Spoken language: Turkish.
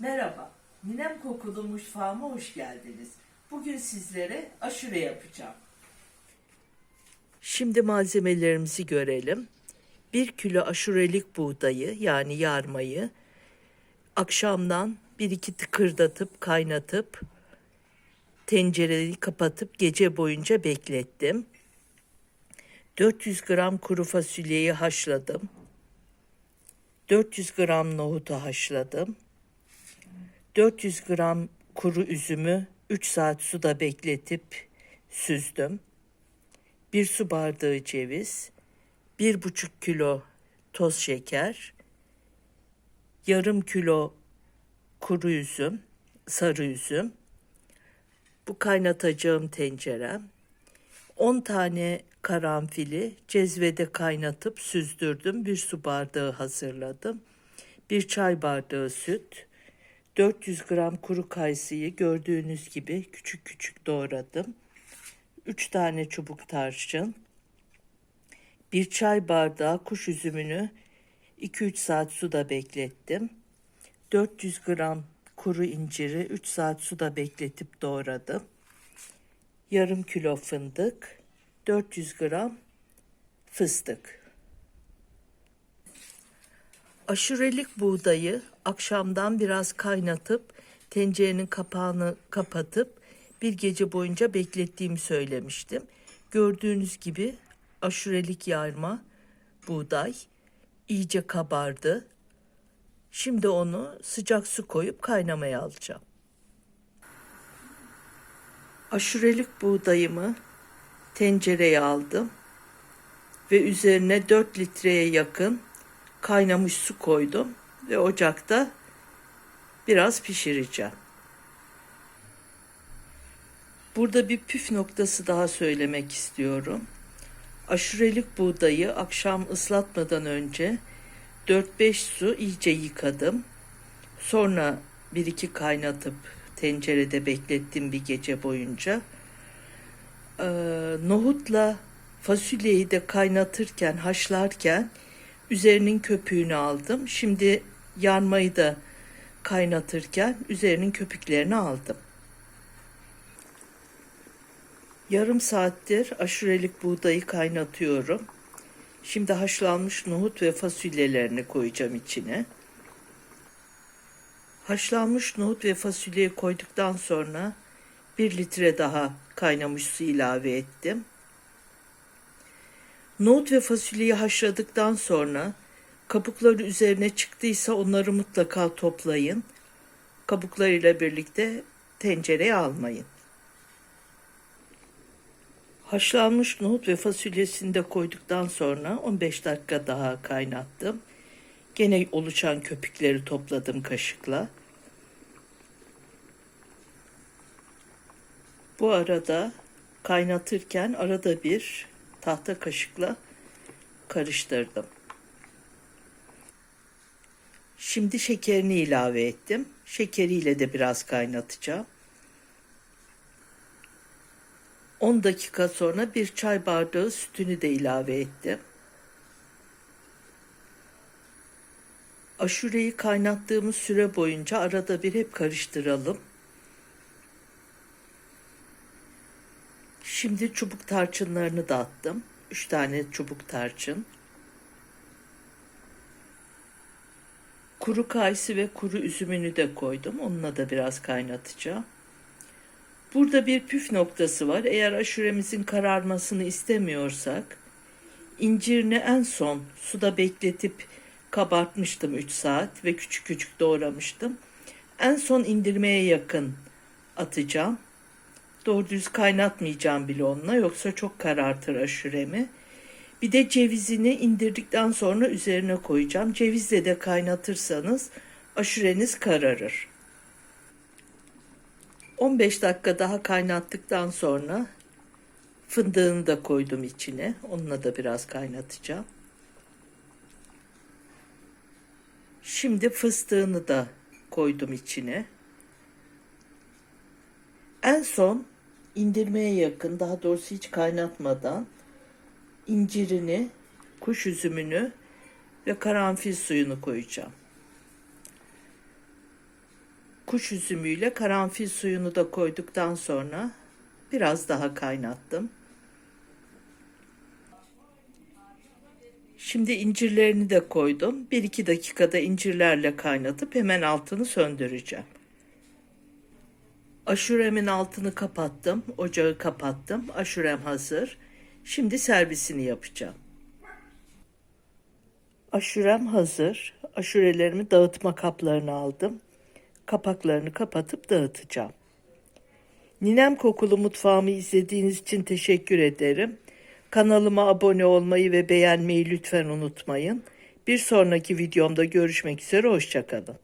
Merhaba, Ninem Kokulu Mutfağıma hoş geldiniz. Bugün sizlere aşure yapacağım. Şimdi malzemelerimizi görelim. 1 kilo aşurelik buğdayı yani yarmayı akşamdan 1-2 tıkırdatıp kaynatıp tencereyi kapatıp gece boyunca beklettim. 400 gram kuru fasulyeyi haşladım. 400 gram nohutu haşladım. 400 gram kuru üzümü 3 saat suda bekletip süzdüm. 1 su bardağı ceviz, 1,5 kilo toz şeker, yarım kilo kuru üzüm, sarı üzüm, bu kaynatacağım tencerem, 10 tane karanfili cezvede kaynatıp süzdürdüm. Bir su bardağı hazırladım. Bir çay bardağı süt, 400 gram kuru kayısıyı gördüğünüz gibi küçük küçük doğradım. 3 tane çubuk tarçın, bir çay bardağı kuş üzümünü 2-3 saat suda beklettim. 400 gram kuru inciri 3 saat suda bekletip doğradım. Yarım kilo fındık, 400 gram fıstık. Aşurelik buğdayı akşamdan biraz kaynatıp tencerenin kapağını kapatıp bir gece boyunca beklettiğimi söylemiştim. Gördüğünüz gibi aşurelik yarma buğday iyice kabardı. Şimdi onu sıcak su koyup kaynamaya alacağım. Aşurelik buğdayımı tencereye aldım ve üzerine 4 litreye yakın kaynamış su koydum ve ocakta biraz pişireceğim. Burada bir püf noktası daha söylemek istiyorum. Aşurelik buğdayı akşam ıslatmadan önce 4-5 su iyice yıkadım. Sonra bir iki kaynatıp tencerede beklettim bir gece boyunca. Ee, nohutla fasulyeyi de kaynatırken, haşlarken üzerinin köpüğünü aldım. Şimdi yarmayı da kaynatırken üzerinin köpüklerini aldım. Yarım saattir aşurelik buğdayı kaynatıyorum. Şimdi haşlanmış nohut ve fasulyelerini koyacağım içine. Haşlanmış nohut ve fasulyeyi koyduktan sonra bir litre daha kaynamış su ilave ettim. Nohut ve fasulyeyi haşladıktan sonra kabukları üzerine çıktıysa onları mutlaka toplayın. Kabuklarıyla birlikte tencereye almayın. Haşlanmış nohut ve fasulyesini de koyduktan sonra 15 dakika daha kaynattım. Gene oluşan köpükleri topladım kaşıkla. Bu arada kaynatırken arada bir tahta kaşıkla karıştırdım. Şimdi şekerini ilave ettim. Şekeriyle de biraz kaynatacağım. 10 dakika sonra bir çay bardağı sütünü de ilave ettim. Aşureyi kaynattığımız süre boyunca arada bir hep karıştıralım. Şimdi çubuk tarçınlarını da attım. 3 tane çubuk tarçın. Kuru kayısı ve kuru üzümünü de koydum. Onunla da biraz kaynatacağım. Burada bir püf noktası var. Eğer aşuremizin kararmasını istemiyorsak incirini en son suda bekletip kabartmıştım 3 saat ve küçük küçük doğramıştım. En son indirmeye yakın atacağım. Doğru düz kaynatmayacağım bile onunla yoksa çok karartır aşuremi. Bir de cevizini indirdikten sonra üzerine koyacağım. Cevizle de kaynatırsanız aşureniz kararır. 15 dakika daha kaynattıktan sonra fındığını da koydum içine. Onunla da biraz kaynatacağım. Şimdi fıstığını da koydum içine. En son indirmeye yakın, daha doğrusu hiç kaynatmadan incirini, kuş üzümünü ve karanfil suyunu koyacağım. Kuş üzümüyle karanfil suyunu da koyduktan sonra biraz daha kaynattım. Şimdi incirlerini de koydum. 1-2 dakikada incirlerle kaynatıp hemen altını söndüreceğim. Aşuremin altını kapattım. Ocağı kapattım. Aşurem hazır. Şimdi servisini yapacağım. Aşurem hazır. Aşurelerimi dağıtma kaplarına aldım. Kapaklarını kapatıp dağıtacağım. Ninem Kokulu Mutfağımı izlediğiniz için teşekkür ederim. Kanalıma abone olmayı ve beğenmeyi lütfen unutmayın. Bir sonraki videomda görüşmek üzere, hoşçakalın.